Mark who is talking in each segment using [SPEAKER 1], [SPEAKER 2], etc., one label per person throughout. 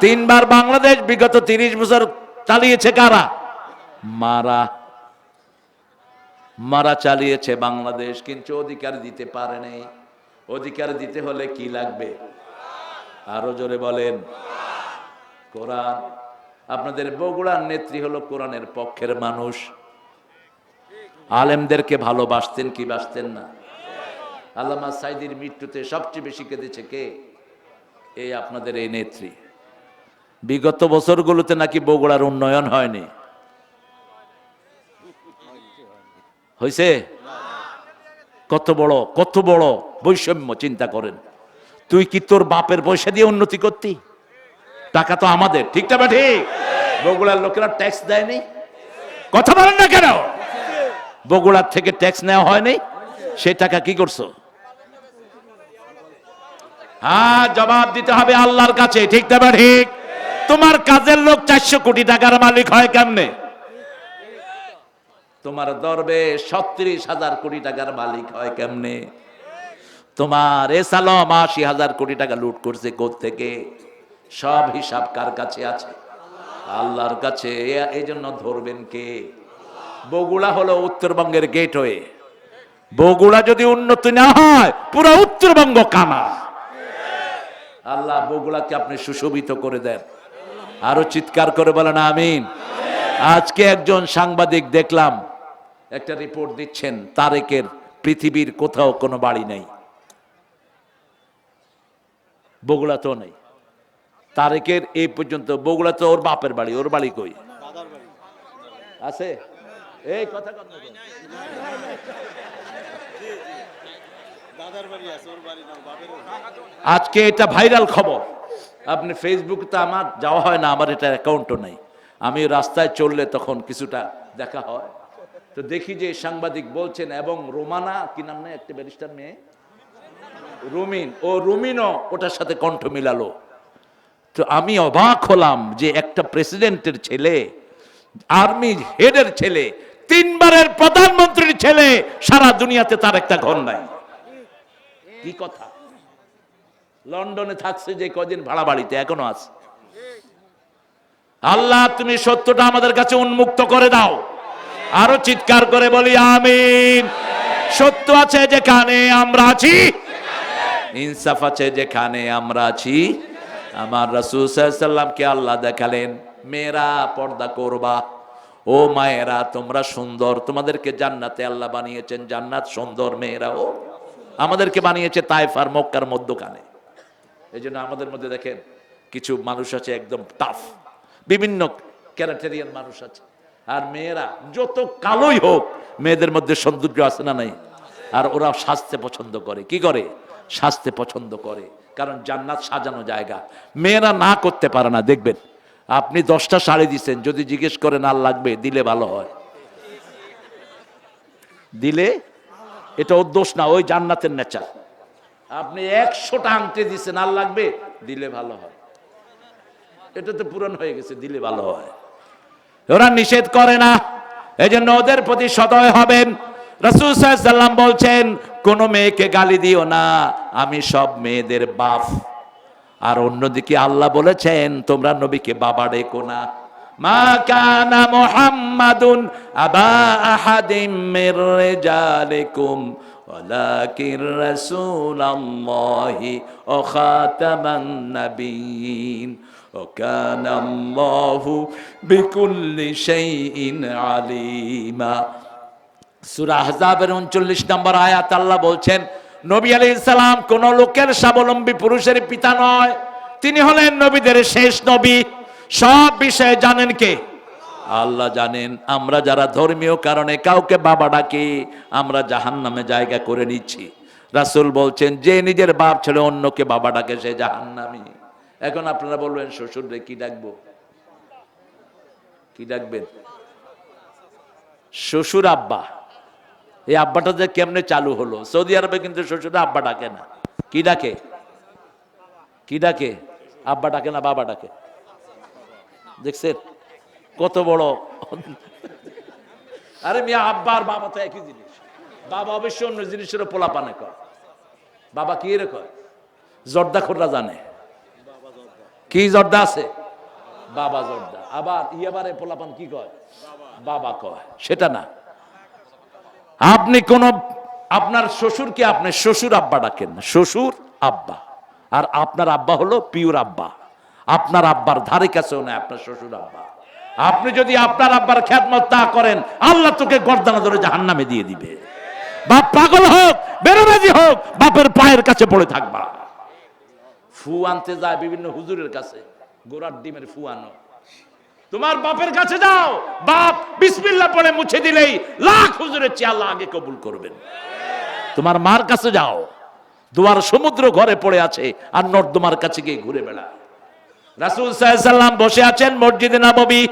[SPEAKER 1] তিনবার বাংলাদেশ, বিগত তিরিশ বছর চালিয়েছে কারা? মারা। মারা চালিয়েছে বাংলাদেশ, কিন্তু অধিকার দিতে পারে নাই। অধিকার দিতে হলে কি লাগবে? আরও জোরে বলেন। কোরআন। আপনাদের বগুড়ার নেত্রী হলো কোরআনের পক্ষের মানুষ। আলেমদেরকে ভালোবাসতেন কি বাসতেন না? আল্লামা সাইদির মৃত্যুতে সবচেয়ে বেশি কেঁদেছে কে? এই আপনাদের এই নেত্রী। বিগত বছরগুলোতে নাকি বগুড়ার উন্নয়ন হয়নি। হয়েছে কত বড় কত বড় বৈষম্য, চিন্তা করেন। তুই কি তোর বাপের পয়সা দিয়ে উন্নতি করতি? টাকা তো আমাদের ঠিকটা বা ঠিক বগুড়ার লোকেরা ট্যাক্স দেয়নি? কথা বলেন না কেন? বগুড়ার থেকে ট্যাক্স নেওয়া হয়নি? সেই টাকা কি করছ? হ্যাঁ জবাব দিতে হবে আল্লাহর কাছে, ঠিক না বা ঠিক তোমার কাজের লোক চারশো কোটি টাকার মালিক হয় কেমনে? তোমার দরবে ছত্রিশ হাজার কোটি টাকার মালিক হয় কেমনে? তোমার এ সালম আশি হাজার কোটি টাকা লুট করছে থেকে? সব হিসাব কার কাছে আছে? আল্লাহর কাছে। এই জন্য ধরবেন কে? বগুড়া হলো উত্তরবঙ্গের গেটওয়ে। বগুড়া যদি উন্নতি না হয়, পুরো উত্তরবঙ্গ কানা। আল্লাহ বগুড়াকে আপনি সুশোভিত করে দেন। আরও চিৎকার করে বলেন, আমিন। আজকে একজন সাংবাদিক দেখলাম, একটা রিপোর্ট দিচ্ছেন, তারেকের পৃথিবীর কোথাও কোনো বাড়ি নেই। বগুড়া তো নেই। তারেকের এই পর্যন্ত বগুড়া তো ওর বাপের বাড়ি, ওর বাড়ি কই? আছে? এই কথা আজকে এটা ভাইরাল খবর। আপনি ফেসবুক তো আমার যাওয়া হয় না, আমার এটা অ্যাকাউন্টও নেই। আমি রাস্তায় চললে তখন কিছুটা দেখা হয়। তো দেখি যে সাংবাদিক বলছেন, এবং রোমানা, কি নাম নেই একটা ব্যারিস্টার মেয়ে? রুমিন। ও রুমিনও ওটার সাথে কণ্ঠ মিলালো। তো আমি অবাক হলাম যে একটা প্রেসিডেন্টের ছেলে আর্মি হেডের ছেলে, তিনবারের প্রধানমন্ত্রীর ছেলে, সারা দুনিয়াতে তার একটা ঘর নাই। কি কথা? লন্ডনে থাকছে যে কদিন ভাড়া বাড়িতে, এখনও আছে। আল্লাহ, তুমি সত্যটা আমাদের কাছে উন্মুক্ত করে দাও। আরও চিৎকার করে বলি, আমিন। সত্য আছে যেখানে আমরা আছি। ইনসাফ আছে যেখানে আমরা আছি। আমার রাসূল সাল্লামকে আল্লাহ দেখালেন, মেয়েরা পর্দা করবা। ও মায়েরা, তোমরা সুন্দর। তোমাদেরকে জান্নাতে আল্লাহ বানিয়েছেন। জান্নাত সুন্দর, মেয়েরা ও আমাদেরকে বানিয়েছে তাইফ আর মক্কার মধ্যখানে। এই জন্য আমাদের মধ্যে দেখেন কিছু মানুষ আছে একদম টাফ বিভিন্ন ক্যারেক্টারিয়ান মানুষ আছে। আর মেয়েরা যত কালোই হোক, মেয়েদের মধ্যে সৌন্দর্য আছে না নাই? আর ওরা সাজতে পছন্দ করে। কি করে? সাজতে পছন্দ করে। কারণ জান্নাত সাজানো জায়গা। মেয়েরা না করতে পারে না, দেখবেন। আপনি দশটা শাড়ি দিচ্ছেন যদি জিজ্ঞেস করেন, আর লাগবে? দিলে ভালো হয়। দিলে? এটা ওর দোষ না, ওই জান্নাতের নেচার আপনি একশোটা আংটি দিচ্ছেন আর লাগবে? দিলে ভালো হয়। এটা তো পূরণ হয়ে গেছে, দিলে ভালো হয়। ওরা নিষেধ করে না। এই জন্য ওদের প্রতি সদয় হবেন। রসুল সাল্লাম বলছেন, কোন মেয়েকে গালি দিও না, আমি সব মেয়েদের বাপ। আর অন্যদিকে আল্লাহ বলেছেন, তোমরা নবীকে বাবা ডেকো না। মা কানা মুহাম্মাদুন আবা আহাদিম ওয়ালাকিন রাসূলুল্লাহি ওয়া খাতামান নাবিয়িন وكان الله بكل شيء عليما সূরা আহজাবের 39 নম্বর আয়াত আল্লাহ বলছেন নবী আলাইহিস সালাম কোন লোকের স্বাবলম্বী পুরুষের পিতা নয় তিনি হলেন নবীদের শেষ নবী সব বিষয়ে জানেন কে আল্লাহ জানেন, আমরা যারা ধর্মীয় কারণে কাউকে বাবা ডাকি, আমরা জাহান্নামে জায়গা করে নিচ্ছি। রাসূল বলছেন, যে নিজের বাপ ছেড়ে অন্যকে বাবা ডাকে, সে জাহান্নামী। এখন আপনারা বলবেন শ্বশুর রে কি ডাকবো? কি ডাকবেন? শ্বশুর আব্বা। এই আব্বাটা যে কেমনে চালু হলো? সৌদি আরবে কিন্তু শ্বশুর আব্বা ডাকে না। কি ডাকে? কি ডাকে? আব্বা ডাকে না বাবা ডাকে? দেখছেন? কত বড়? আরে মিয়া আব্বা আর বাবা তো একই জিনিস। বাবা অবশ্য অন্য জিনিসেরও পোলা পানে কয়। বাবা কি রে কয়? জর্দাখোররা জানে। কি জর্দা আছে? বাবা জর্দা। আবার ইয়াবারে পোলাপান কি কয়? বাবা কয়। সেটা না। আপনি কোন, আপনার শ্বশুরকে আপনি? শ্বশুর আব্বা ডাকেন শ্বশুর আব্বা। আর আপনার আব্বা হলো পিওর আব্বা। আপনার আব্বার ধারে কাছেও না আপনার শ্বশুর আব্বা। আপনি যদি আপনার আব্বার খ্যাতমত তা করেন, আল্লাহ তোকে গর্দানা ধরে জাহান্নামে দিয়ে দিবে। বাপ পাগল হোক, বেরোবাজি হোক, বাপের পায়ের কাছে পড়ে থাকবা। ফু আনতে যায় বিভিন্ন হুজুরের কাছে, গোড়ার ডিমের ফু আনো। তোমার বাপের কাছে যাও, বাপ বিসমিল্লাহ পড়ে মুছে দিলেই লাখ হুজুরের চেয়ে আল্লাহ আগে কবুল করবেন। তোমার মার কাছে যাও, দুয়ার সমুদ্র ঘরে পড়ে আছে, আর নর্দমার কাছে গিয়ে ঘুরে বেড়ায় রাসূল সাল্লাম বসে আছেন মসজিদে নববী।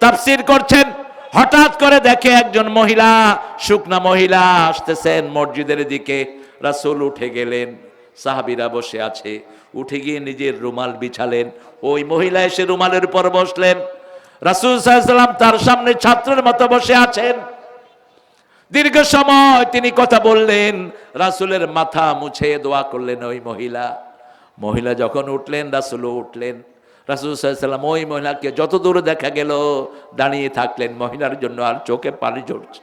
[SPEAKER 1] তাফসীর করছেন, হঠাৎ করে দেখে একজন মহিলা, শুকনা মহিলা আসতেছেন মসজিদের দিকে। রাসূল উঠে গেলেন, সাহাবীরা বসে আছে। উঠে গিয়ে নিজের রুমাল বিছালেন। ওই মহিলা এসে রুমালের উপর বসলেন। রাসূল সাল্লাম তার সামনে ছাত্রের মতো বসে আছেন। দীর্ঘ সময় তিনি কথা বললেন, রাসূলের মাথা মুছে দোয়া করলেন ওই মহিলা। মহিলা যখন উঠলেন, রাসূলও উঠলেন। রাসূল সাল্লাম ওই মহিলাকে যত দূরে দেখা গেল, দাঁড়িয়ে থাকলেন মহিলার জন্য আর চোখে পানি ঝরছে।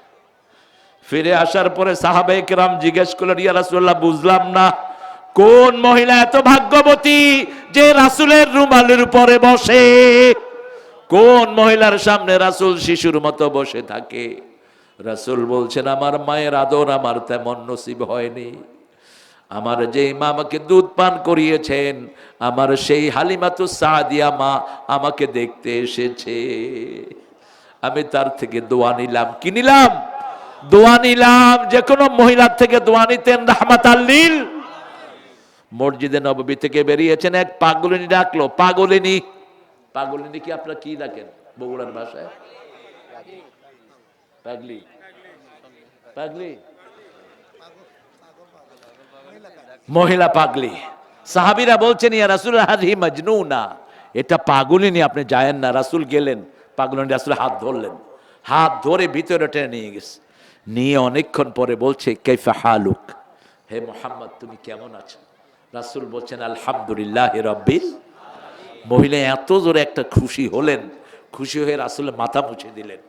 [SPEAKER 1] ফিরে আসার পরে সাহাবে কেরাম জিজ্ঞেস করলেন, ইয়া রাসূলুল্লাহ, বুঝলাম না, কোন মহিলা এত ভাগ্যবতী যে রাসূলের রুমালের উপরে বসে? কোন মহিলার সামনে রাসূল শিশুর মতো বসে থাকে? রাসূল বলছেন, আমার মায়ের আদর আমার তেমন নসিব হয়নি। আমার যে মা আমাকে দুধ পান করিয়েছেন, আমার সেই হালিমাতু সাদিয়া মা আমাকে দেখতে এসেছে। আমি তার থেকে দোয়া নিলাম। কি নিলাম? দোয়া নিলাম। যে কোনো মহিলার থেকে দোয়া নিতেন, রাহমাত আল্লিল মসজিদে নববী থেকে বেরিয়েছেন, এক পাগলিনী ডাকলো, পাগলিনী। পাগলিনী কি আপনারা কি ডাকেন বগুড়ার ভাষায়? পাগলি। পাগলি। মহিলা পাগলি। সাহাবিরা বলছেন, ইয়া রাসুল, হাজি মজনু না এটা পাগলিনী আপনি যায়েন না। রাসুল গেলেন পাগলিনী রাসুল হাত ধরলেন। হাত ধরে ভিতরে টেনে নিয়ে গেছে। নিয়ে অনেকক্ষণ পরে বলছে, কেফা হালুক? হে মোহাম্মদ, তুমি কেমন আছো? রাসুল বলছেন, আলহামদুলিল্লাহ রব্বিল মহিলা এত জোরে একটা খুশি হলেন। খুশি হয়ে রাসুলের মাথা মুছে দিলেন।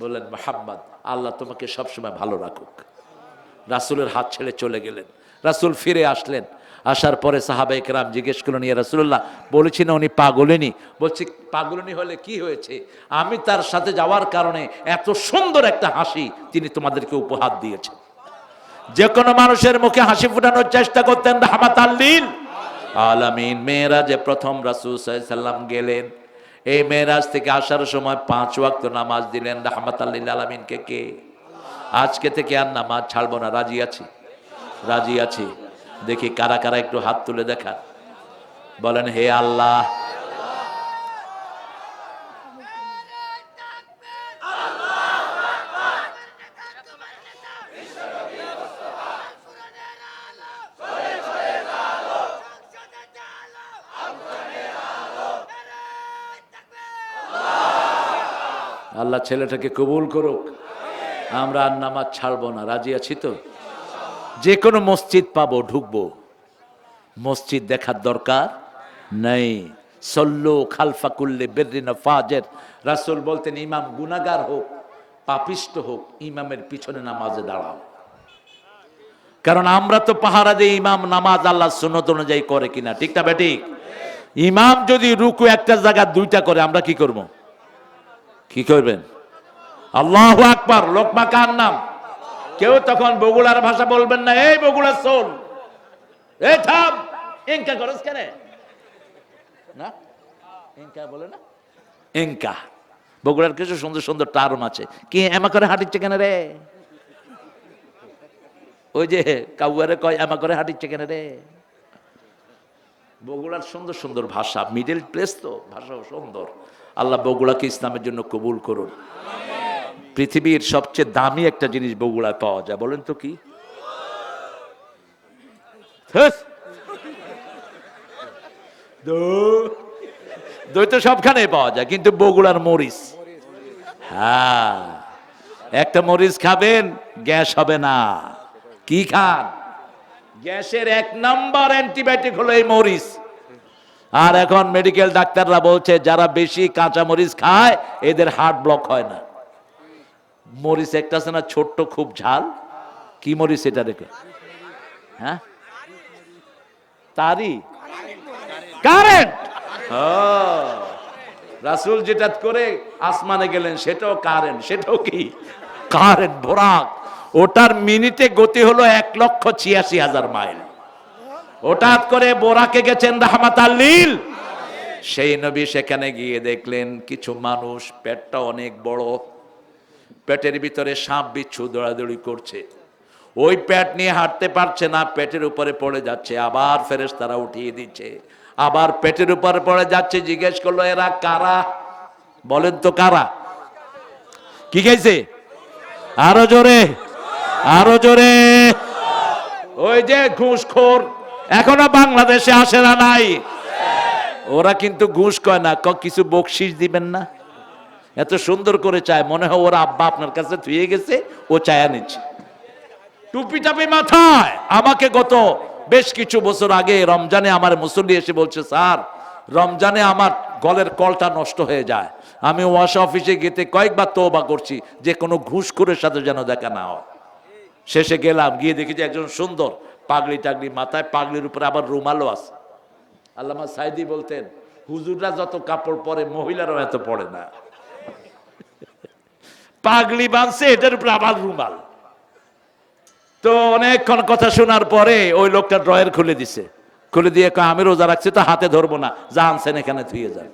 [SPEAKER 1] বললেন, মোহাম্মদ, আল্লাহ তোমাকে সবসময় ভালো রাখুক। রাসুলের হাত ছেড়ে চলে গেলেন। রাসুল ফিরে আসলেন। আসার পরে সাহাবা একরাম জিজ্ঞেস করলেন, ইয়া রাসুল্লাহ বলেছি না উনি পাগলেনি? বলছি, পাগলনি হলে কি হয়েছে? আমি তার সাথে যাওয়ার কারণে এত সুন্দর একটা হাসি তিনি তোমাদেরকে উপহার দিয়েছেন। যে কোনো মানুষের মুখে হাসি ফুটানোর চেষ্টা করতেন হামাত আল্লিল আলামিন মেয়েরাজে প্রথম রাসুল সাল্লাম গেলেন, এই মেয়েরাজ থেকে আসার সময় পাঁচ ওয়াক্ত নামাজ দিলেন। রাহমাত আল্লিল আলামিনকে কে? আজকে থেকে আর নামাজ ছাড়বো না, রাজি আছি? রাজি আছি। দেখি কারা কারা একটু হাত তুলে দেখান। বলেন, হে আল্লাহ। আল্লাহ ছেলেটাকে কবুল করুক। আমরা আর নামাজ ছাড়বো না। রাজি আছি তো? যে কোনো মসজিদ পাবো, ঢুকবো। মসজিদ দেখার দরকার নেই। সল্লো খালফা কুল্লে বেরিন ফাজের। রাসুল বলতেন, ইমাম গুনাগার হোক, পাপিষ্ট হোক, ইমামের পিছনে নামাজে দাঁড়াও। কারণ আমরা তো পাহারা দিই ইমাম নামাজ আল্লাহ সুন্নত অনুযায়ী করে কিনা, ঠিক না বেঠিক ইমাম যদি রুকু একটা জায়গা, দুইটা করে, আমরা কি করব? কি করবেন? আল্লাহ আকবার, লোকমা কার নাম? কেউ তখন বগুড়ার ভাষা বলবেন না, এই বগুড়া শোন। এই থাম। ইনকা করস কেন? না? ইনকা বলে না? ইনকা। বগুড়ার কিছু সুন্দর সুন্দর টার্ম আছে। কি এমা করে হাঁটিচ্ছে কেন রে? ওই যে কাউয়ারে কয়, এমা করে হাঁটিচ্ছে কেন রে? বগুড়ার সুন্দর সুন্দর ভাষা, মিডল প্লেস তো, ভাষাও সুন্দর। আল্লাহ বগুড়াকে ইসলামের জন্য কবুল করুন। পৃথিবীর সবচেয়ে দামি একটা জিনিস বগুড়ায় পাওয়া যায়, বলেন তো কি। দই তো সবখানে পাওয়া যায়, কিন্তু বগুড়ার মরিচ। হ্যাঁ একটা মরিচ খাবেন, গ্যাস হবে না। কি খান? গ্যাসের এক নাম্বার অ্যান্টিবায়োটিক হলো এই মরিচ। আর এখন মেডিকেল ডাক্তাররা বলছে, যারা বেশি কাঁচা মরিচ খায়, এদের হার্ট ব্লক হয় না। মরিচ একটা আছে না ছোট্ট, খুব ঝাল? কি মরিচ এটা রেখে হ্যাঁ? তারই কারেন্ট! রাসুল যেটা করে আসমানে গেলেন, সেটাও কারেন্ট, সেটাও কি? কারেন্ট, ভোরাক। ওটার মিনিটে গতি হলো এক লক্ষ ছিয়াশি হাজার মাইল। হঠাৎ করে বোরাকে গেছেন রাহমাত সেই নবী সেখানে গিয়ে দেখলেন, কিছু মানুষ, পেটটা অনেক বড়। পেটের ভিতরে সাপ বিচ্ছু দৌড়াদৌড়ি করছে। ওই পেট নিয়ে হাঁটতে পারছে না, পেটের উপরে পড়ে যাচ্ছে। আবার ফেরেস তারা উঠিয়ে দিচ্ছে। আবার পেটের উপরে পড়ে যাচ্ছে, জিজ্ঞেস করল, এরা কারা? বলেন তো কারা? কি খাইছে? আরও জোরে আরও জোরে। ওই যে ঘুষখোর, এখনও বাংলাদেশে আসে না নাই। ওরা কিন্তু ঘুষ কয় না কিছু বকশিস দিবেন না? এত সুন্দর করে চায়, মনে হয় ওর আব্বা আপনার কাছে ধুয়ে গেছে, ও চায়া নিচ্ছে। টুপি টাপি মাথায়। আমাকে গত বেশ কিছু বছর আগে রমজানে আমার মুসল্লি এসে বলছে, স্যার, রমজানে আমার গলের কলটা নষ্ট হয়ে যায়। আমি ওয়াশা অফিসে গেতে কয়েকবার তোবা করছি, যে কোনো ঘুষখোরের সাথে যেন দেখা না হয়। শেষে গেলাম, গিয়ে দেখি যে একজন সুন্দর পাগড়ি টাগড়ি মাথায়, পাগড়ির উপরে আবার রুমালও আছে। আল্লামা সাইদি বলতেন, হুজুররা যত কাপড় পরে, মহিলারাও এত পড়ে না। পাগড়ি বাঁধছে এটার উপরে আবার রুমাল। তো অনেকক্ষণ কথা শোনার পরে ওই লোকটা ড্রয়ের খুলে দিছে। খুলে দিয়ে কয়, আমি রোজা রাখছি তো হাতে ধরবো না যা আনছেন এখানে ধুয়ে যান।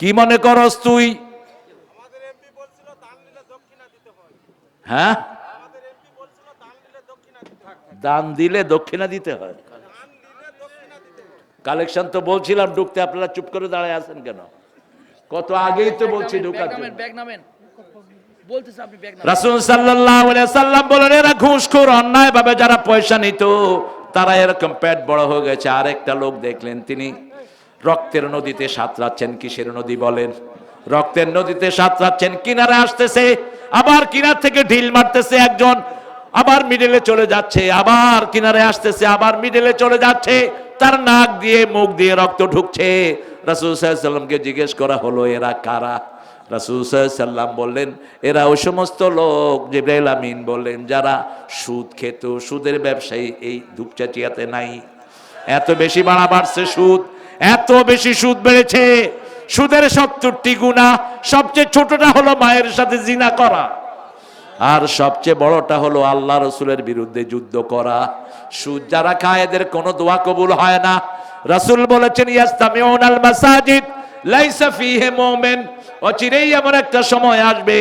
[SPEAKER 1] কি মনে করস তুই?
[SPEAKER 2] আমাদের এমপি বলছিল দান নিলে দক্ষিণা দিতে হয়।
[SPEAKER 1] হ্যাঁ?
[SPEAKER 2] আমাদের এমপি বলছিল দান নিলে দক্ষিণা দিতে হয়।
[SPEAKER 1] দান দিলে দক্ষিণা দিতে হয়।
[SPEAKER 2] দক্ষিণা দিতে হয়।
[SPEAKER 1] কালেকশন তো বলছিলাম ঢুকতে আপনারা চুপ করে দাঁড়ায় আছেন কেন? কত আগেই তো বলছি ঢুকার জন্য। রাসূল সাল্লাম বলেন, এরা ঘুষখোর অন্যায় ভাবে যারা পয়সা নিত, তারা এরকম পেট বড় হয়ে গেছে। লোক দেখলেন, তিনি রক্তের নদীতে সাঁতরাচ্ছেন, কিসের নদী বলেন? রক্তের নদীতে সাঁতরাচ্ছেন, কিনারে আসতেছে, আবার কিনার থেকে ঢিল মারতেছে একজন, আবার মিডলে চলে যাচ্ছে, আবার কিনারে আসতেছে, আবার মিডলে চলে যাচ্ছে, তার নাক দিয়ে, মুখ দিয়ে রক্ত ঢুকছে। রাসূল সাল্লামকে জিজ্ঞেস করা হলো, এরা কারা? রাসূল সাল্লাম বললেন, এরা ওই সমস্ত লোক জিব্রাইল আমিন বললেন, যারা সুদ খেত, সুদের ব্যবসায়ী এই ধূপচাচিয়াতে নাই। এত বেশি বাড়া বাড়ছে সুদ, এত বেশি সুদ বেড়েছে। সুদের সত্তরটি গুণা, সবচেয়ে ছোটটা হলো মায়ের সাথে জিনা করা। আর সবচেয়ে বড়টা হলো আল্লাহ রসুলের বিরুদ্ধে যুদ্ধ করা। সুদ যারা খায়, এদের কোনো দোয়া কবুল হয় না। রাসূল বলেছেন ইয়াস্তামিউন আল মাসাজিদ, লাইসা ফিহে মুমিন। অচিরেই এমন একটা সময় আসবে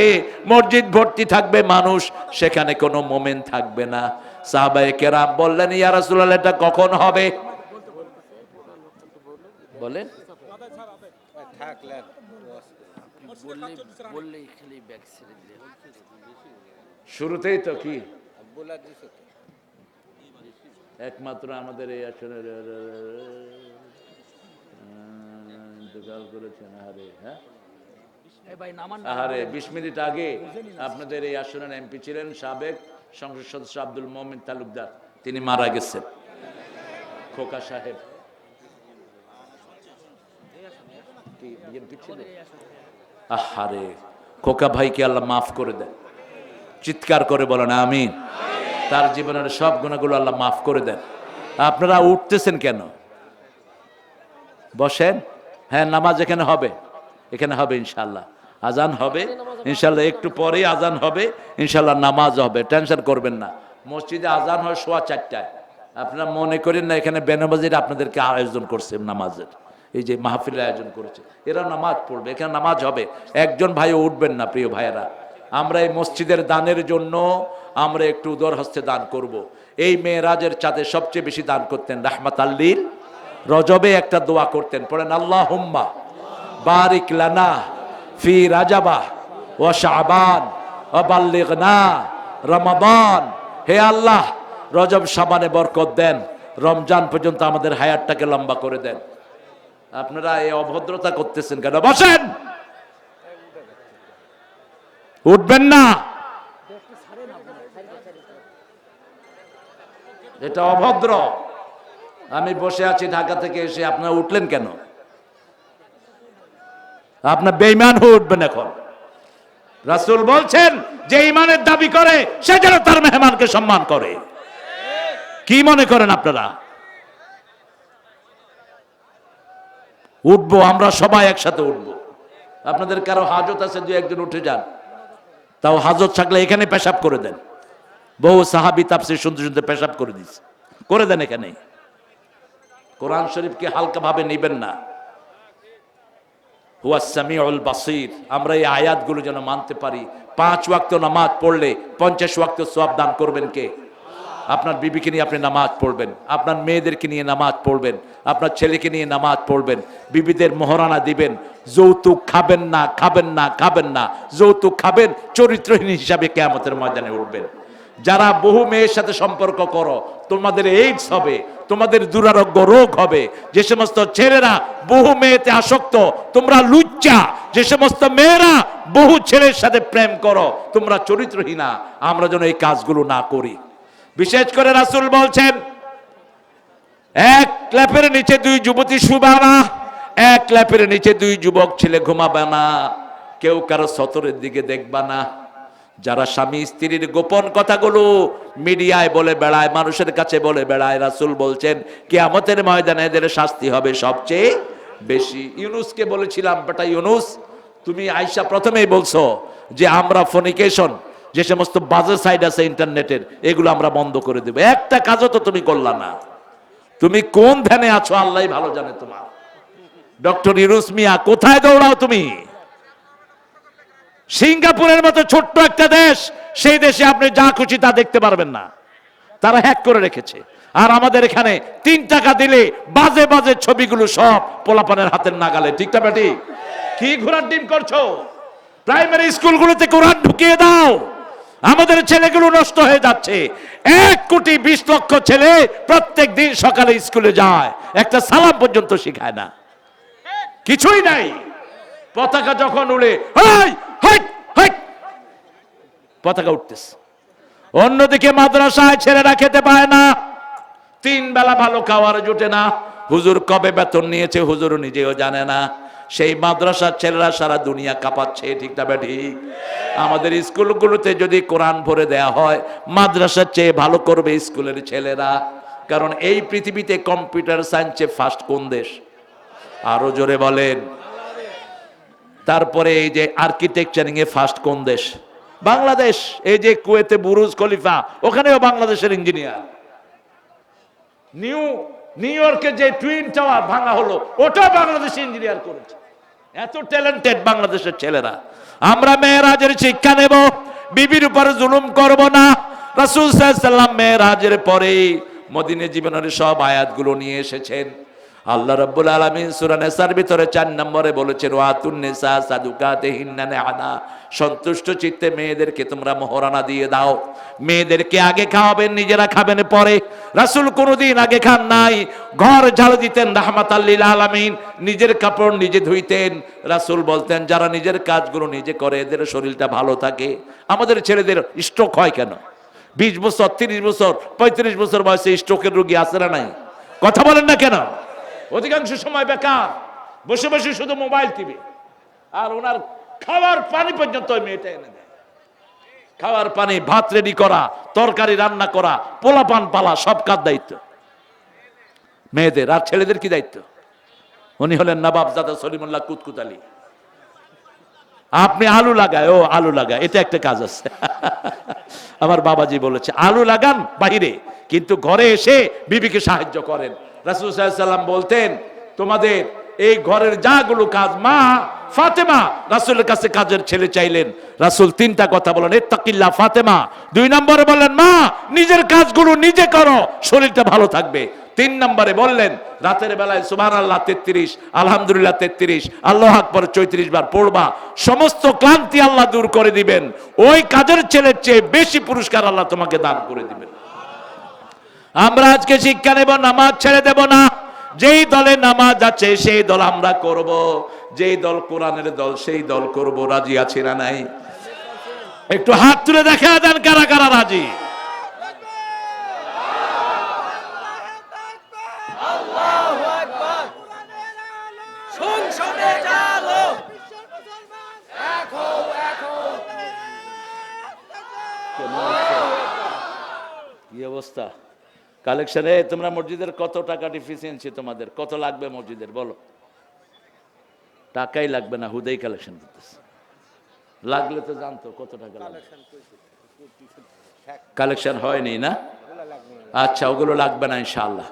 [SPEAKER 1] মসজিদ ভর্তি থাকবে মানুষ সেখানে কোনো মোমেন থাকবে না সাহাবায়ে কেরাম বললেন ইয়া রাসূলুল্লাহ এটা কখন হবে বলেন শুরুতেই তো কি একমাত্র আমাদের এই আসনের করেছেন হ্যাঁ আহারে, বিশ মিনিট আগে আপনাদের এই আসনের এমপি ছিলেন সাবেক সংসদ সদস্য আব্দুল মোমিন তালুকদার। তিনি মারা গেছেন। খোকা সাহেব। আহারে, খোকা ভাইকে আল্লাহ মাফ করে দেন। চিৎকার করে বলেন আমি তার জীবনের সব গুণাগুলো আল্লাহ মাফ করে দেন। আপনারা উঠতেছেন কেন? বসেন। হ্যাঁ নামাজ এখানে হবে। এখানে হবে ইনশাল্লাহ আজান হবে ইনশাল্লাহ একটু পরে আজান হবে ইনশাল্লাহ নামাজ হবে, টেনশন করবেন না। মসজিদে আজান হয় সোয়া চারটায়। আপনারা মনে করেন না, এখানে বেনামাজির আপনাদেরকে আয়োজন করছে নামাজের। এই যে মাহফিলের আয়োজন করেছে। এরা নামাজ পড়বে, এখানে নামাজ হবে। একজন ভাইও উঠবেন না, প্রিয় ভাইয়েরা। আমরা এই মসজিদের দানের জন্য আমরা একটু উদর হস্তে দান করব। এই মেয়েরাজের চাঁদে সবচেয়ে বেশি দান করতেন রাহমাত আল্লিল রজবে একটা দোয়া করতেন, পড়েন আল্লাহ হুম্মা বারিক লানা ফি রাজাবা ও শাবান, ও বাল্লিগনা রমাবান হে আল্লাহ, রজব সাবানে বরকত দেন, রমজান পর্যন্ত আমাদের হায়াতটাকে লম্বা করে দেন। আপনারা এই অভদ্রতা করতেছেন কেন? বসেন! উঠবেন না। এটা অভদ্র। আমি বসে আছি ঢাকা থেকে এসে, আপনারা উঠলেন কেন? আপনার বেইমান হয়ে উঠবেন এখন। রাসূল বলছেন, যে ইমানের দাবি করে, সে যেন তার মেহমানকে সম্মান করে। কি মনে করেন আপনারা? উঠবো, আমরা সবাই একসাথে উঠবো। আপনাদের কারও হাজত আছে, দু একজন উঠে যান। তাও হাজত থাকলে এখানে পেশাব করে দেন। বহু সাহাবি তাপসির শুনতে শুনতে পেশাব করে দিচ্ছে করে দেন এখানে কোরআন শরীফকে হালকা ভাবে নিবেন না। হুয়া সামিউল বাসির। আমরা এই আয়াতগুলো যেন মানতে পারি। পাঁচ ওয়াক্ত নামাজ পড়লে পঞ্চাশ ওয়াক্ত সওয়াব দান করবেন কে? আপনার বিবিকে নিয়ে আপনি নামাজ পড়বেন। আপনার মেয়েদেরকে নিয়ে নামাজ পড়বেন। আপনার ছেলেকে নিয়ে নামাজ পড়বেন। বিবিদের মোহরানা দিবেন। যৌতুক খাবেন না খাবেন না খাবেন না। যৌতুক খাবেন, চরিত্রহীন হিসাবে কেয়ামতের ময়দানে উঠবেন। যারা বহু মেয়ের সাথে সম্পর্ক করো, তোমাদের এইডস হবে, তোমাদের দুরারোগ্য রোগ হবে। যে সমস্ত ছেলেরা বহু মেয়েতে আসক্ত, তোমরা লুচ্চা। যে সমস্ত মেয়েরা বহু ছেলের সাথে প্রেম করো, তোমরা চরিত্রহীনা। আমরা যেন এই কাজগুলো না করি। বিশেষ করে রাসুল বলছেন, এক ল্যাপের নিচে দুই যুবতী শুবানা এক ল্যাপের নিচে দুই যুবক ছেলে ঘুমাবে না। কেউ কারও সতরের দিকে দেখবা না। যারা স্বামী স্ত্রীর গোপন কথাগুলো মিডিয়ায় বলে বেড়ায়, মানুষের কাছে বলে বেড়ায়, রাসূল বলছেন, কিয়ামতের ময়দানে এদের শাস্তি হবে সবচেয়ে বেশি। ইউনুসকে বলেছিলাম, বেটা ইউনুস, তুমি আয়সা প্রথমেই বলছো যে আমরা ফোনিকেশন যে সমস্ত বাজে সাইড আছে ইন্টারনেটের এগুলো আমরা বন্ধ করে দেবো। একটা কাজও তো তুমি করলা না। তুমি কোন ধ্যানে আছো, আল্লাহ ভালো জানে তোমার। ডক্টর ইরুস মিয়া, কোথায় দৌড়াও তুমি? সিঙ্গাপুরের মতো ছোট্ট একটা দেশ, সেই দেশে আপনি যা খুশি তা দেখতে পারবেন না। তারা হ্যাক করে রেখেছে। আর আমাদের এখানে তিন টাকা দিলে বাজে বাজে ছবিগুলো সব পোলাপানের হাতের নাগালে। ঠিক না বেটি? কি ঘোরার ডিম করছ? প্রাইমারি স্কুলগুলোতে কোরআন ঢুকিয়ে দাও। আমাদের ছেলেগুলো নষ্ট হয়ে যাচ্ছে। এক কোটি বিশ লক্ষ ছেলে প্রত্যেক দিন সকালে স্কুলে যায়। একটা সালাম পর্যন্ত শিখায় না। কিছুই নাই। পতাকা যখন উড়ে পতাকা উঠতেছে। অন্যদিকে মাদ্রাসায় ছেলেরা খেতে পায় না। তিন বেলা ভালো খাওয়ার জুটে না। হুজুর কবে বেতন নিয়েছে হুজুর নিজেও জানে না। সেই মাদ্রাসার ছেলেরা সারা দুনিয়া কাঁপাচ্ছে, ঠিক না ঠিক? আমাদের স্কুলগুলোতে যদি কোরআন ভরে দেয়া হয়, মাদ্রাসার চেয়ে ভালো করবে স্কুলের ছেলেরা। কারণ এই পৃথিবীতে কম্পিউটার সায়েন্সে ফার্স্ট কোন দেশ? আরও জোরে বলেন। তারপরে এই যে আর্কিটেকচারিং এ ফার্স্ট কোন দেশ? বাংলাদেশ। এই যে কুয়েতে বুরুজ খলিফা, ওখানেও বাংলাদেশের ইঞ্জিনিয়ার নিউ নিউ ইয়র্কে যে টুইন টাওয়ার ভাঙা হলো ওটা বাংলাদেশ ইঞ্জিনিয়ার করেছে। এত ট্যালেন্টেড বাংলাদেশের ছেলেরা। আমরা মেয়েরাজের শিক্ষা নেব, বিবির উপর জুলুম করব না। রাসূল সাল্লাম মেয়েরাজের পরে মদিনে জীবনের সব আয়াতগুলো নিয়ে এসেছেন। আল্লাহ রাব্বুল আলামিন সূরা নিসার ভিতরে 4 নম্বরে বলেছেন ওয়াতুন নিসা সাদুকাতিহিন্না নাহানা। সন্তুষ্ট চিত্তে মেয়েদেরকে তোমরা মোহরানা দিয়ে দাও। মেয়েদেরকে আগে খাওয়াবেন, নিজেরা খাবেন পরে। রাসূল কোনোদিন আগে খান নাই। ঘর ঝাড়ু দিতেন রাহমাতাল্লিল আলামিন। নিজের কাপড় নিজে ধুইতেন। রাসূল বলতেন, যারা নিজের কাজগুলো নিজে করে, এদের শরীরটা ভালো থাকে। আমাদের ছেলেদের স্ট্রোক হয় কেন? বিশ বছর, তিরিশ বছর, পঁয়ত্রিশ বছর বয়সে স্ট্রোকের রুগী আছে না নাই? কথা বলেন না কেন? অধিকাংশ সময় বেকার। বসে বসে শুধু মোবাইল টিভি। আর ওনার খাওয়ার পানি পর্যন্ত ওই মেয়েটা এনে দেয়। খাওয়ার পানি, ভাত রেডি করা, তরকারি রান্না করা পোলা পান পালা, সব কার দায়িত্ব? মেয়েদের, আর ছেলেদের কি দায়িত্ব? উনি হলেন নবাব দাদা সলিমুল্লাহ কুতকুত আলী। আপনি আলু লাগায়, ও আলু লাগায়, এটা একটা কাজ আছে। আমার বাবাজি বলেছে, আলু লাগান বাহিরে, কিন্তু ঘরে এসে বিবিকে সাহায্য করেন। রাসুল সাল্লাম বলতেন, তোমাদের এই ঘরের যাগুলো কাজ, মা ফাতেমা রাসুলের কাছে কাজের ছেলে চাইলেন। রাসুল তিনটা কথা বলেন ফাতেমা। দুই নম্বরে বললেন, মা, নিজের কাজগুলো নিজে করো, শরীরটা ভালো থাকবে। তিন নম্বরে বললেন, রাতের বেলায় সুবহান আল্লাহ তেত্রিশ, আলহামদুলিল্লাহ তেত্রিশ, আল্লাহ আকবর চৌত্রিশ বার পড়বা, সমস্ত ক্লান্তি আল্লাহ দূর করে দিবেন। ওই কাজের ছেলের চেয়ে বেশি পুরস্কার আল্লাহ তোমাকে দান করে দিবেন। আমরা আজকে শিক্ষা নেব নামাজ ছেড়ে দেব না। যেই দলে নামাজ আছে সেই দল আমরা করব। যেই দল কোরআনের দল সেই দল করব। রাজি আছে না নাই? একটু হাত তুলে দেখা দেন কারা কারা রাজি। কি অবস্থা? কালেকশনে তোমরা মসজিদের কত টাকা ডিফিসিয়েন্সি তোমাদের? কত লাগবে মসজিদের? বলো। টাকাই লাগবে না হুদেই কালেকশন করতেছে লাগলে তো জানতো কত টাকা লাগবে। কালেকশন হয়নি না? আচ্ছা ওগুলো লাগবে না ইনশাআল্লাহ।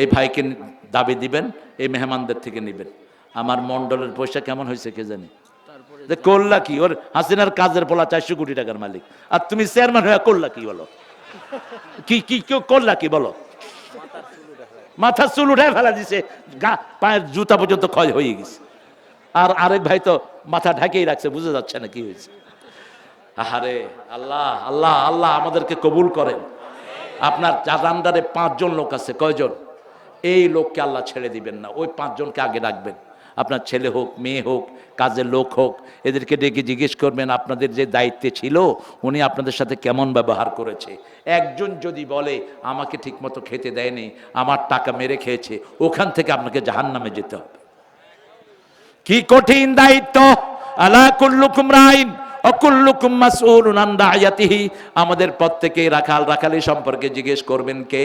[SPEAKER 1] এই ভাইকে দাবি দিবেন এই মেহমানদের থেকে নেবেন। আমার মন্ডলের পয়সা কেমন হয়েছে কে জানি? করলা কি? ওর হাসিনার কাজের বলা চারশো কোটি টাকার মালিক। আর তুমি চেয়ারম্যান হয়ে করলা কি বলো? কি কি কেউ করলা কি বলো? মাথা চুল উঠে ফেলা দিছে, গা, পায়ের জুতা পর্যন্ত ক্ষয় হয়ে গেছে। আর আরেক ভাই তো মাথা ঢাকেই রাখছে, বুঝে যাচ্ছে না কি হয়েছে। আহারে, আল্লাহ আল্লাহ আল্লাহ আমাদেরকে কবুল করেন। আপনার যার আন্ডারে পাঁচজন লোক আছে, কয়জন? এই লোককে আল্লাহ ছেড়ে দিবেন না, ওই পাঁচজনকে আগে রাখবেন। আপনার ছেলে হোক, মেয়ে হোক, কাজের লোক হোক, এদেরকে ডেকে জিজ্ঞেস করবেন আপনাদের যে দায়িত্বে ছিল, উনি আপনাদের সাথে কেমন ব্যবহার করেছে। একজন যদি বলে, আমাকে ঠিকমতো খেতে দেয়নি, আমার টাকা মেরে খেয়েছে, ওখান থেকে আপনাকে জাহান্নামে যেতে হবে। কি কঠিন দায়িত্ব। আলা কুল্লুকুম রাইন অকুল্লুকুম মাসউলুন আন আমাদের প্রত্যেকে রাখাল রাখালি সম্পর্কে জিজ্ঞেস করবেন কে?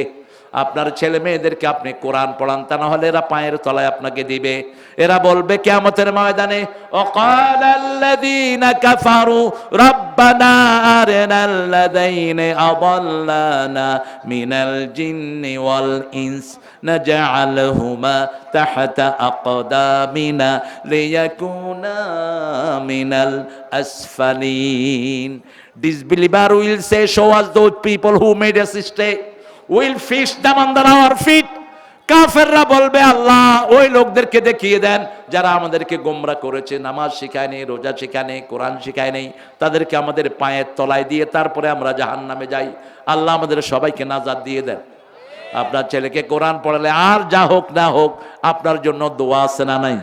[SPEAKER 1] আপনার ছেলে মেয়েদেরকে আপনি কোরআন পড়ান তা না হলে এরা পায়ের তলায় আপনাকে দিবে এরা বলবে কেমতের ময়দানে অকালাল্লাযীনা কাফারু রাব্বানা আরিনাল লাযাইনা আদাল্লানা মিনাল জিন্নি ওয়াল ইনস নাজআলহুমা তাহতা আকদামিনা লিয়াকুনা মিনাল আসফালিন Disbeliever will say, show us those people who made us stay. Fish them under our feet. কাফেররা বলবে, আল্লাহ, ওই লোকদেরকে দেখিয়ে দেন যারা আমাদেরকে গোমরা করেছে, নামাজ শেখায় নেই, রোজা শেখায় নেই, কোরআন শেখায় নেই। তাদেরকে আমাদের পায়ের তলায় দিয়ে তারপরে আমরা জাহান নামে যাই। আল্লাহ আমাদের সবাইকে নাজাদ দিয়ে দেন। আপনার ছেলেকে কোরআন পড়ালে আর যা হোক না হোক, আপনার জন্য দোয়া আছে না নাই?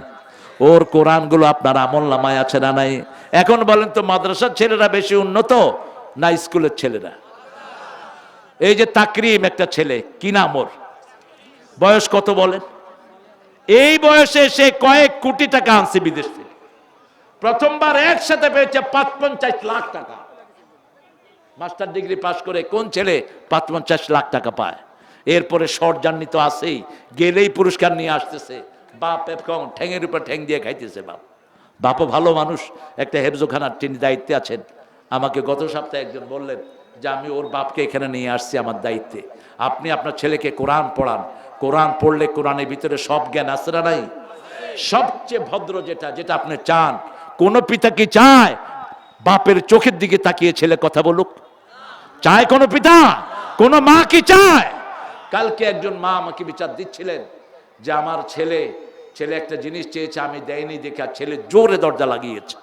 [SPEAKER 1] ওর কোরআনগুলো আপনার আমল নামায় আছে না নাই? এখন বলেন তো, মাদ্রাসার ছেলেরা বেশি উন্নত না স্কুলের ছেলেরা? এই যে তাকরিম একটা ছেলে, কি নাম বয়স কত বলেন? এই বয়সে সে কয়েক কোটি টাকা আনছে বিদেশ থেকে। প্রথমবার একসাথে পেয়েছে পাঁচ পঞ্চাশ লাখ টাকা। মাস্টার ডিগ্রি পাশ করে কোন ছেলে পাঁচ পঞ্চাশ লাখ টাকা পায়? এরপরে শর্ট জার্নি তো আছেই, গেলেই পুরস্কার নিয়ে আসতেছে। বাপ এখন ঠ্যাঙের উপর ঠ্যাং দিয়ে খাইতেছে বাপ। বাপও ভালো মানুষ, একটা হেফজোখানার তিনি দায়িত্বে আছেন। আমাকে গত সপ্তাহে একজন বললেন যে আমি ওর বাপকে এখানে নিয়ে আসছি আমার দায়িত্বে। আপনি আপনার ছেলেকে কোরআন পড়ান। কোরআন পড়লে কোরআনের ভিতরে সব জ্ঞান আছে না নাই? সবচেয়ে ভদ্র যেটা যেটা আপনি চান, কোন পিতা কি চায় বাপের চোখের দিকে তাকিয়ে ছেলে কথা বলুক? চায় কোনো পিতা? কোন মা কি চায়? কালকে একজন মা আমাকে বিচার দিচ্ছিলেন যে আমার ছেলে ছেলে একটা জিনিস চেয়েছে, আমি দেয়নি দেখে আর ছেলে জোরে দরজা লাগিয়েছে।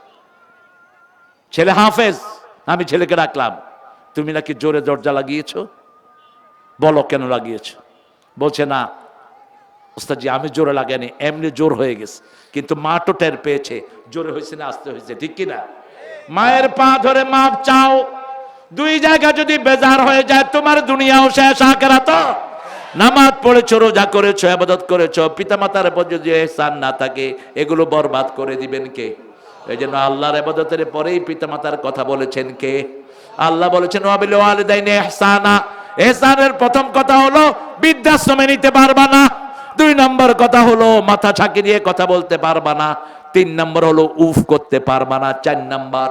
[SPEAKER 1] ছেলে হাফেজ, আমি ছেলেকে রাখলাম তুমি নাকি জোরে দরজা লাগিয়েছ? বলো কেন লাগিয়েছ? বলছে, না, ওস্তাদজি, আমি জোরে লাগাইনি, এমনি জোর হয়ে গেছে। কিন্তু মা তো টের পেয়েছে, জোরে হয়েছে না, আসতে হয়েছে ঠিক কিনা? মায়ের পা ধরে মাপ চাও, দুই জায়গা যদি বেজার হয়ে যায়, তোমার দুনিয়াও শেষ আকেরা তো? নামাজ পড়েছো, রোজা করেছ, আবাদত করেছ, পিতামাতার উপর যদি এহসান না থাকে, এগুলো বরবাদ করে দিবেন কে? এই জন্য আল্লাহর আবাদতের পরেই পিতামাতার কথা বলেছেন কে? আল্লাহ বলেছেন এহসানের প্রথম কথা হলো, বৃদ্ধাশ্রমে নিতে পারবা না। দুই নম্বর কথা হলো, মাথা ছাকি দিয়ে কথা বলতে পারবা না। তিন নম্বর হলো, উফ করতে পারবা না। চার নম্বর,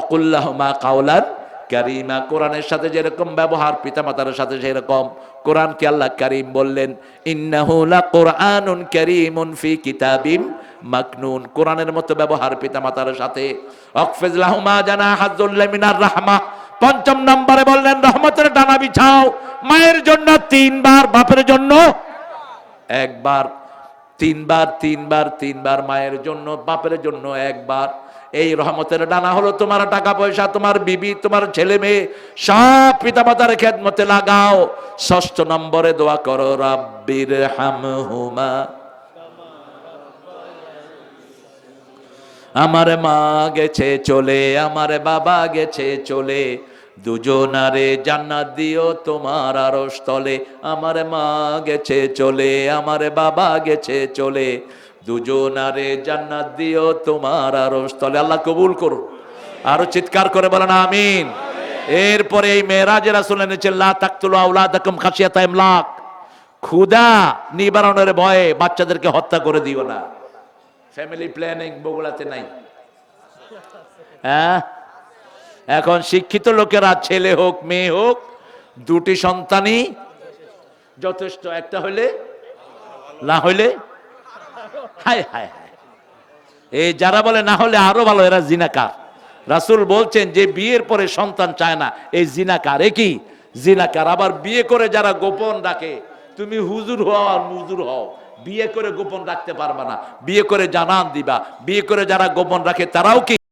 [SPEAKER 1] অকুল্লাহমা কাউলান কারিমা। কোরআনের সাথে যেরকম ব্যবহার, পিতামাতার সাথে সেরকম। কোরআনকে আল্লাহ কারিম বললেন, ইন্নাহু লাকুরআনুন কারীমুন ফি কিতাবিম মাকনুন কোরআনের মতো ব্যবহার পিতামাতার সাথে। মিনার রাহমা। পঞ্চম নম্বরে বললেন, রহমতের ডানা বিছাও। মায়ের জন্য তিনবার, বাপের জন্য একবার। তিনবার তিনবার তিনবার মায়ের জন্য, বাপের জন্য একবার। এই রহমতের ডানা হলো তোমার টাকা পয়সা, তোমার বিবি, তোমার ছেলে মেয়ে। সব পিতামাতার খেদমতে লাগাও। ষষ্ঠ নম্বরে দোয়া করো রাব্বির হামহুমা আমার মা গেছে চলে, আমার বাবা গেছে চলে। দুজনারে জান্নাত দিও তোমার আরশ তলে। আমার মা গেছে চলে, আমার বাবা গেছে চলে। দুজনারে জান্নাত দিও তোমার আরও স্থলে আল্লাহ কবুল করুন। আরও চিৎকার করে বলেন, আমিন। এরপরে এই মেয়েরাজ রাসুল এনেছেন লা তাকতুলু আওলাদাকুম খাসিয়াতা ক্ষুদা নিবারণের ভয়ে বাচ্চাদেরকে হত্যা করে দিও না। ফ্যামিলি প্ল্যানিং বগুড়াতে নাই। হ্যাঁ? এখন শিক্ষিত লোকেরা, ছেলে হোক, মেয়ে হোক, দুটি সন্তানই যথেষ্ট। একটা হলে, না হইলে হায় হায় হায়। এই যারা বলে, না হলে আরও ভালো, এরা জিনাকার। রাসুল বলছেন যে, বিয়ের পরে সন্তান চায় না, এই জিনাকার। এ কি? জিনাকার। আবার বিয়ে করে যারা গোপন রাখে, তুমি হুজুর হও আর মুজুর হও। বিয়ে করে গোপন রাখতে পারবা না। বিয়ে করে জানান দিবা। বিয়ে করে যারা গোপন রাখে, তারাও কি